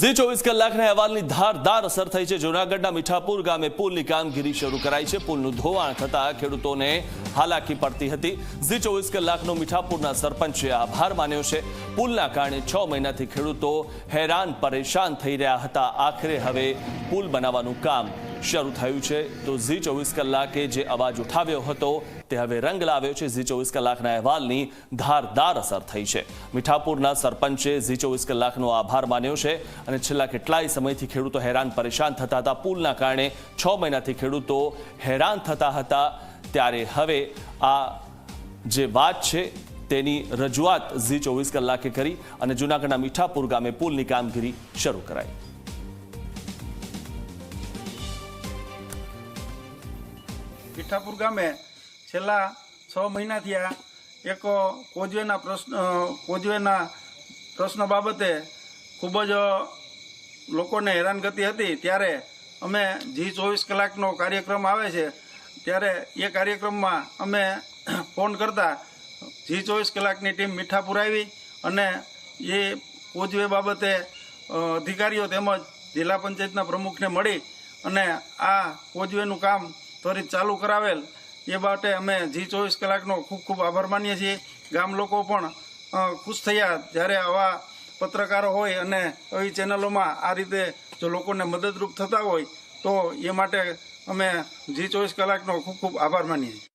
ઝી ચોવીસ કલાકના અહેવાલની ધારદાર અસર થઈ છે. જૂનાગઢના મીઠાપુર ગામે પુલની કામગીરી શરૂ કરાઈ છે. પુલનું ધોવાણ થતા ખેડૂતોને હાલાકી પડતી હતી. ઝી ચોવીસ કલાકનો મીઠાપુરના સરપંચે આભાર માન્યો છે. પુલના કારણે છ મહિનાથી ખેડૂતો હેરાન પરેશાન થઈ રહ્યા હતા. આખરે હવે પુલ બનાવવાનું કામ શરૂ થયું છે. તો ઝી ચોવીસ કલાકે જે અવાજ ઉઠાવ્યો હતો, તે હવે રંગ લાવ્યો છે. ઝી ચોવીસ કલાકના અહેવાલની ધારદાર અસર થઈ છે. મીઠાપુરના સરપંચે ઝી ચોવીસ કલાકનો આભાર માન્યો છે અને છેલ્લા કેટલાય સમયથી ખેડૂતો હેરાન પરેશાન થતા હતા. પુલના કારણે છ મહિનાથી ખેડૂતો હેરાન થતા હતા. ત્યારે હવે આ જે વાત છે, તેની રજૂઆત ઝી ચોવીસ કલાકે કરી અને જૂનાગઢના મીઠાપુર ગામે પુલની કામગીરી શરૂ કરાઈ. પીઠાપુર ગામે છેલ્લા છ મહિનાથી આ એક કોજવેના પ્રશ્ન કોજવેના પ્રશ્ન બાબતે ખૂબ જ લોકોને હેરાનગતિ હતી. ત્યારે અમે જી ચોવીસ કલાકનો કાર્યક્રમ આવે છે, ત્યારે એ કાર્યક્રમમાં અમે ફોન કરતા જી ચોવીસ કલાકની ટીમ મીઠાપુર આવી અને એ કોજવે બાબતે અધિકારીઓ તેમજ જિલ્લા પંચાયતના પ્રમુખને મળી અને આ કોજવેનું કામ ત્વરિત ચાલુ કરાવેલ. એ માટે અમે જી ચોવીસ કલાકનો ખૂબ ખૂબ આભાર માનીએ છીએ. ગામ લોકો પણ ખુશ થયા જ્યારે આવા પત્રકારો હોય અને આવી ચેનલોમાં આ રીતે જો લોકોને મદદરૂપ થતા હોય, તો એ માટે અમે જી ચોવીસ કલાકનો ખૂબ ખૂબ આભાર માનીએ છીએ.